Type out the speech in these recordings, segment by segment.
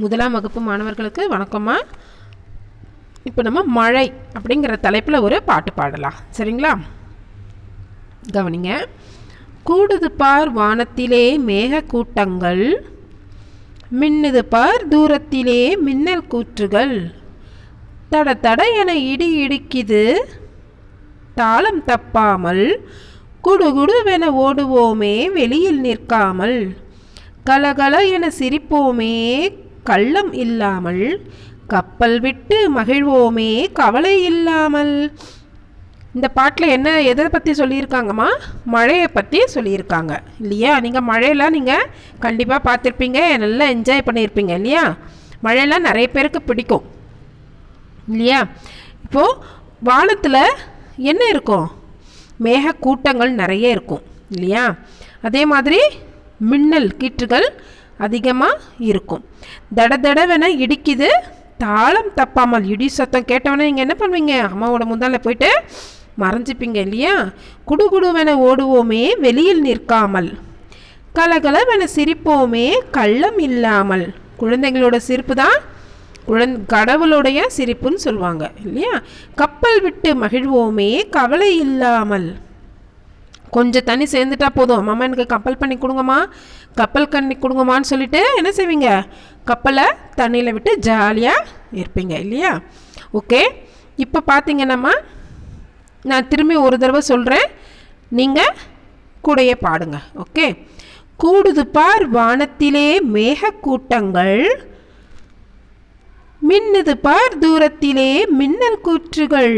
முதலாம் வகுப்பு மாணவர்களுக்கு வணக்கம்மா. இப்போ நம்ம மழை அப்படிங்கிற தலைப்பில் ஒரு பாட்டு பாடலாம். சரிங்களா? கவனிங்க. கூடுது பார் வானத்திலே மேக கூட்டங்கள் மின்னுது பார் தூரத்திலே மின்னல் கூற்றுகள். தட தட என இடி இடிக்குது தாளம் தப்பாமல் குடுகுடுவென ஓடுவோமே வெளியில் நிற்காமல். கலகல என சிரிப்போமே கள்ளம் இல்லாமல் கப்பல் விட்டு மகிழ்வோமே கவலை இல்லாமல். இந்த பாட்டில் என்ன எதை பற்றி சொல்லியிருக்காங்கம்மா? மழையை பற்றி சொல்லியிருக்காங்க. இல்லையா? நீங்கள் மழையெல்லாம் நீங்கள் கண்டிப்பாக பார்த்துருப்பீங்க நல்லா என்ஜாய் பண்ணியிருப்பீங்க இல்லையா? மழையெல்லாம் நிறைய பேருக்கு பிடிக்கும் இல்லையா? இப்போது வானத்தில் என்ன இருக்கும்? மேக கூட்டங்கள் நிறைய இருக்கும் இல்லையா? அதே மாதிரி மின்னல் கீற்றுகள் அதிகமாக இருக்கும். தட தடவென இடிக்குது. தாளம் தப்பாமல் இடி சத்தம் கேட்டவொடனே நீங்கள் என்ன பண்ணுவீங்க? அம்மாவோட முந்தால போயிட்டு மறைஞ்சிப்பீங்க இல்லையா? குடுகுடுவென ஓடுவோமே வெளியில் நிற்காமல். கலகலவென சிரிப்போமே கள்ளம் இல்லாமல். குழந்தைங்களோட சிரிப்பு தான் குழந் கடவுளுடைய சிரிப்புன்னு சொல்லுவாங்க இல்லையா? கப்பல் விட்டு மகிழ்வோமே கவலை இல்லாமல். கொஞ்சம் தண்ணி சேர்ந்துட்டா போதும். மாமா எனக்கு கப்பல் பண்ணி கொடுங்கம்மா. கப்பல் கண்ணி கொடுங்கம்மான்னு சொல்லிட்டு என்ன செய்வீங்க? கப்பலை தண்ணியில் விட்டு ஜாலியாக இருப்பீங்க இல்லையா? ஓகே இப்போ பார்த்தீங்கன்னாம்மா நான் திரும்பி ஒரு தடவை சொல்கிறேன் நீங்கள் கூடையே பாடுங்க ஓகே கூடுது பார் வானத்திலே மேக கூட்டங்கள் மின்னுது பார் தூரத்திலே மின்னல் கூற்றுகள்.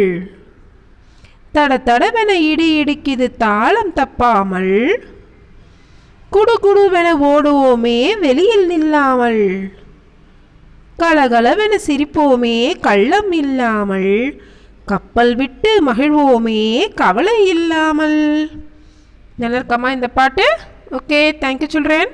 தட தடவென இடி இடிக்குது தாளம் தப்பாமல். குடு குடுவென ஓடுவோமே வெளியில் நில்லாமல். கலகலவென சிரிப்போமே கள்ளம் இல்லாமல். கப்பல் விட்டு மகிழ்வோமே கவலை இல்லாமல். நல்லா இருக்கம்மா இந்த பாட்டு? ஓகே தேங்க்யூ சொல்கிறேன்